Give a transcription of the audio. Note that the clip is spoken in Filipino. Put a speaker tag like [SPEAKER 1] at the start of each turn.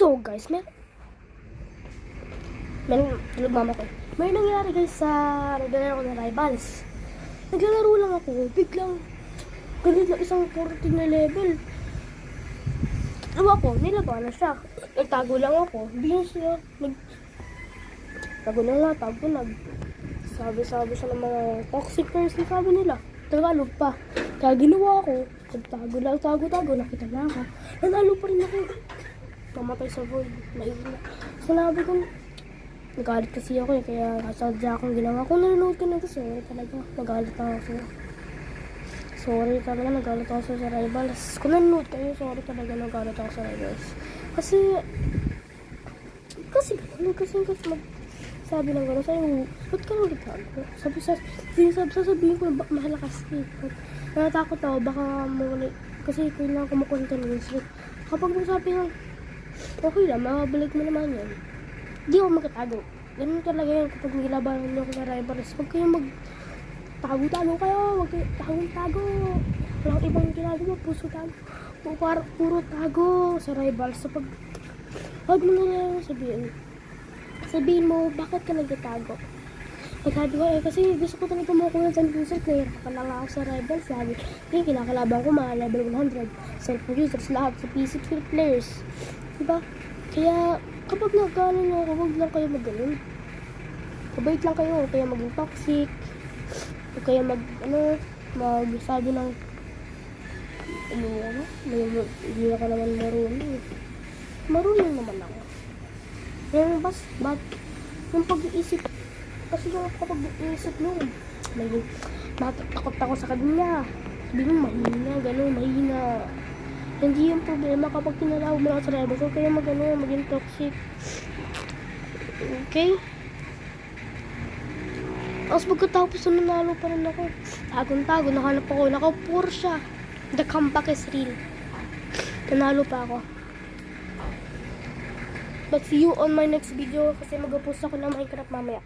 [SPEAKER 1] So guys, may may tulog mama ko. May nangyari guys sa naglalaro ko ng rivals. Naglalaro lang ako, biglang ganit na isang 14 na level. Ano ako, nilaban na siya. Nagtago lang ako. Niya siya, nag... Tago na nga, tago nag... Sabi-sabi siya mga toxic person, sabi nila. Tagalog pa. Kaya ginawa ko, nagtago lang, tago-tago, nakita na ako. Nanalo pa rin ako. Namatay sa void. Mahina. Sinabi ko, nagalit kasi ako eh, kaya kasadya akong ginawa. Kung nanonood ka na ito, sorry talaga. Nagalit ako sa'yo. Sorry talaga, nagalit ako sa rivals. Kung nanonood kayo, sorry talaga, nagalit ako sa rivals. Kasi, kasi, ano kasi, kasi mag, sabi lang gano'n sa'yo, ba't ka nang gitago? Sabi sa, sinasabi, sasabihin ko, bak mahalakas ka eh. Natatakot ako, baka mawala, kasi kailangan ko makontinence. Kapag nasabi ng, okay lang, mabalik mo naman yan. Hindi ako magkatago. Ganun talaga yan kapag may labanan niyo ako sa rivals. Huwag kayong mag, tago-tago kayo, huwag kayo, tago-tago. Walang ibang ginagawa, puso tago. Pu- par- puro tago sa rivals. Sa pag, huwag mo na lang sabihin. Sabihin mo, bakit ka nagtatago? Pagsabi ko, eh, kasi gusto ko talaga tumuko ng Jose player. Kapala nga ako sa Rebels, sabi, eh, kinakalaban ko mga level 100. Self-producers, lahat sa PC players. Diba? Kaya, kapag nagkano nyo ako, huwag lang kayo magaling. Kabait lang kayo, kayo maging toxic. Huwag kayo mag, ano, magsabi ng, ano, ano, may, hindi ako naman marunong. Marunong naman ako. Yung bas, but, yung pag-iisip, kasi yung kapag iisip mo, may matakot ako sa kanya. Sabi mo, mahina, gano'n, mahina. Hindi yung problema kapag tinalaw mo lang sa rebel. So, kaya mag, ano, maging toxic. Okay? Tapos pagkatapos na nanalo pa rin ako. Tagong-tago, nakalap ako. Nakapur siya. The comeback is real. Nanalo pa ako. But see you on my next video kasi mag-post ako ng Minecraft mamaya.